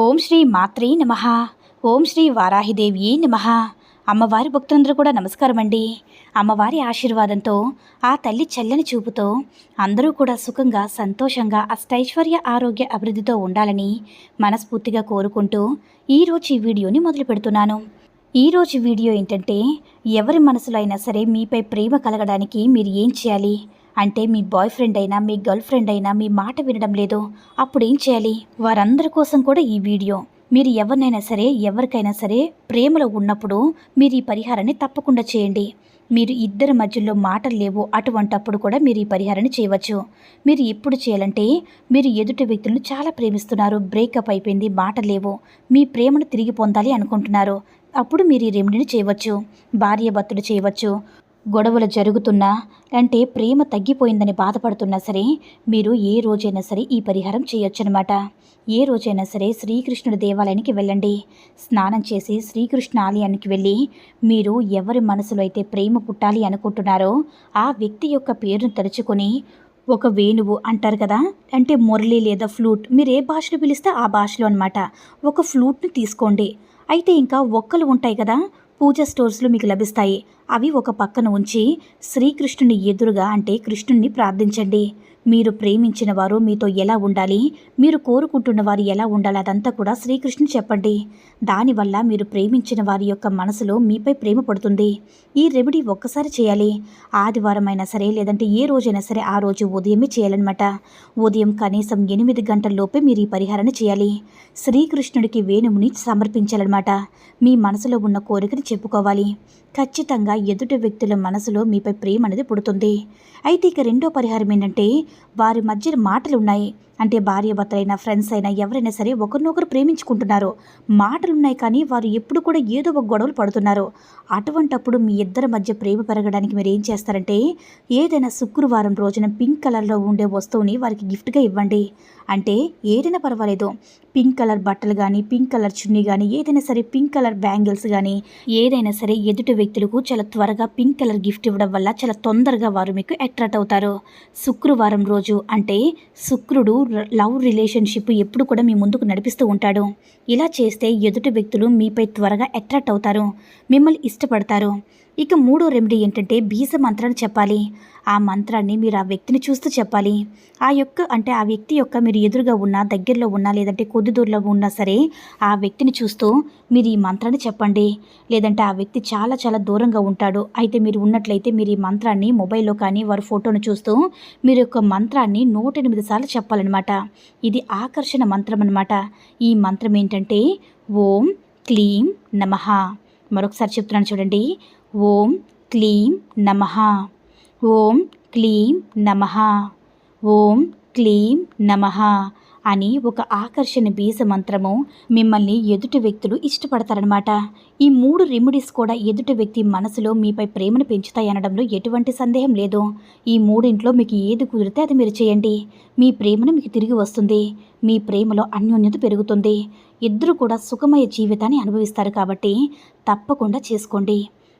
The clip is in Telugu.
ఓం శ్రీ మాత్రే నమ. ఓం శ్రీ వారాహిదేవి నమ. అమ్మవారి భక్తులందరూ కూడా నమస్కారం అండి. అమ్మవారి ఆశీర్వాదంతో ఆ తల్లి చల్లని చూపుతో అందరూ కూడా సుఖంగా సంతోషంగా అష్టైశ్వర్య ఆరోగ్య అభివృద్ధితో ఉండాలని మనస్ఫూర్తిగా కోరుకుంటూ ఈరోజు ఈ వీడియోని మొదలు పెడుతున్నాను. ఈరోజు వీడియో ఏంటంటే ఎవరి మనసులో అయినా సరే మీపై ప్రేమ కలగడానికి మీరు ఏం చేయాలి? అంటే మీ బాయ్ ఫ్రెండ్ అయినా మీ గర్ల్ ఫ్రెండ్ అయినా మీ మాట వినడం లేదు. అప్పుడు ఏం చేయాలి? వారందరి కోసం కూడా ఈ వీడియో. మీరు ఎవరినైనా సరే ఎవరికైనా సరే ప్రేమలో ఉన్నప్పుడు మీరు ఈ పరిహారాన్ని తప్పకుండా చేయండి. మీరు ఇద్దరి మధ్యలో మాటలు లేవు అటువంటప్పుడు కూడా మీరు ఈ పరిహారాన్ని చేయవచ్చు. మీరు ఎప్పుడు చేయాలంటే మీరు ఎదుటి వ్యక్తులను చాలా ప్రేమిస్తున్నారు. బ్రేకప్ అయిపోయింది మాట లేవు. మీ ప్రేమను తిరిగి పొందాలి అనుకుంటున్నారు. అప్పుడు మీరు ఈ రెమెడీని చేయవచ్చు. భార్య భర్తలు చేయవచ్చు. గొడవలు జరుగుతున్నా అంటే ప్రేమ తగ్గిపోయిందని బాధపడుతున్నా సరే మీరు ఏ రోజైనా సరే ఈ పరిహారం చేయొచ్చనమాట ఏ రోజైనా సరే శ్రీకృష్ణుడి దేవాలయానికి వెళ్ళండి. స్నానం చేసి శ్రీకృష్ణ ఆలయానికి వెళ్ళి మీరు ఎవరి మనసులో అయితే ప్రేమ పుట్టాలి అనుకుంటున్నారో ఆ వ్యక్తి యొక్క పేరును తలుచుకొని ఒక వేణువు అంటారు కదా అంటే మురళి లేదా ఫ్లూట్ మీరు ఏ భాషలో పిలిస్తే ఆ భాషలో అనమాట ఒక ఫ్లూట్ని తీసుకోండి. అయితే ఇంకా ఒక్కలు ఉంటాయి కదా పూజ స్టోర్స్లో మీకు లభిస్తాయి. అవి ఒక పక్కన ఉంచి శ్రీకృష్ణుని ఎదురుగా అంటే కృష్ణుణ్ణి ప్రార్థించండి. మీరు ప్రేమించిన వారు మీతో ఎలా ఉండాలి? మీరు కోరుకుంటున్న వారు ఎలా ఉండాలి? అదంతా కూడా శ్రీకృష్ణుని చెప్పండి. దానివల్ల మీరు ప్రేమించిన వారి యొక్క మనసులో మీపై ప్రేమ పడుతుంది. ఈ రెమెడీ ఒక్కసారి చేయాలి. ఆదివారం అయినా సరే లేదంటే ఏ రోజైనా సరే ఆ రోజు ఉదయమే చేయాలన్నమాట. ఉదయం కనీసం ఎనిమిది గంటల లోపే మీరు ఈ పరిహారం చేయాలి. శ్రీకృష్ణుడికి వేణువుని సమర్పించాలన్నమాట. మీ మనసులో ఉన్న కోరికను చెప్పుకోవాలి. ఖచ్చితంగా ఎదుటి వ్యక్తుల మనసులో మీపై ప్రేమ అనేది పుడుతుంది. అయితే ఇక రెండో పరిహారం ఏంటంటే వారి మధ్య మాటలు ఉన్నాయి అంటే భార్య భర్తలైనా ఫ్రెండ్స్ అయినా ఎవరైనా సరే ఒకరినొకరు ప్రేమించుకుంటున్నారు. మాటలు ఉన్నాయి కానీ వారు ఎప్పుడు కూడా ఏదో ఒక గొడవలు పడుతున్నారు. అటువంటప్పుడు మీ ఇద్దరి మధ్య ప్రేమ పెరగడానికి మీరు ఏం చేస్తారంటే ఏదైనా శుక్రవారం రోజున పింక్ కలర్లో ఉండే వస్తువుని వారికి గిఫ్ట్గా ఇవ్వండి. అంటే ఏదైనా పర్వాలేదు. పింక్ కలర్ బట్టలు కానీ పింక్ కలర్ చున్నీ కానీ ఏదైనా సరే పింక్ కలర్ బ్యాంగిల్స్ కానీ ఏదైనా సరే ఎదుటి వ్యక్తులకు చాలా త్వరగా పింక్ కలర్ గిఫ్ట్ ఇవ్వడం వల్ల చాలా తొందరగా వారు మీకు అట్రాక్ట్ అవుతారు. శుక్రవారం రోజు అంటే శుక్రుడు లవ్ రిలేషన్షిప్ ఎప్పుడు కూడా మీ ముందుకు నడిపిస్తూ ఉంటాడు. ఇలా చేస్తే ఎదుటి వ్యక్తులు మీపై త్వరగా అట్రాక్ట్ అవుతారు. మిమ్మల్ని ఇష్టపడతారు. ఇక మూడో రెమెడీ ఏంటంటే బీజ మంత్రాన్ని చెప్పాలి. ఆ మంత్రాన్ని మీరు ఆ వ్యక్తిని చూస్తూ చెప్పాలి. ఆ యొక్క అంటే ఆ వ్యక్తి యొక్క మీరు ఎదురుగా ఉన్నా దగ్గరలో ఉన్నా లేదంటే కొద్ది దూరంలో ఉన్నా సరే ఆ వ్యక్తిని చూస్తూ మీరు ఈ మంత్రాన్ని చెప్పండి. లేదంటే ఆ వ్యక్తి చాలా చాలా దూరంగా ఉంటాడు. అయితే మీరు ఉన్నట్లయితే మీరు ఈ మంత్రాన్ని మొబైల్లో కానీ వారి ఫోటోను చూస్తూ మీరు యొక్క మంత్రాన్ని నూట ఎనిమిది సార్లు చెప్పాలన్నమాట. ఇది ఆకర్షణ మంత్రం అనమాట ఈ మంత్రం ఏంటంటే ఓం క్లీం నమః. మరొకసారి చెప్తున్నాను చూడండి. ఓం క్లీం నమ. ఓం క్లీం నమ. ఓం క్లీం నమ అని ఒక ఆకర్షణ బీజ మంత్రము మిమ్మల్ని ఎదుటి వ్యక్తులు ఇష్టపడతారనమాట ఈ మూడు రెమెడీస్ కూడా ఎదుటి వ్యక్తి మనసులో మీపై ప్రేమను పెంచుతాయి అనడంలో ఎటువంటి సందేహం లేదు. ఈ మూడింట్లో మీకు ఏది కుదిరితే అది మీరు చేయండి. మీ ప్రేమను మీకు తిరిగి వస్తుంది. మీ ప్రేమలో అన్యోన్యత పెరుగుతుంది. ఇద్దరు కూడా సుఖమయ జీవితాన్ని అనుభవిస్తారు కాబట్టి తప్పకుండా చేసుకోండి.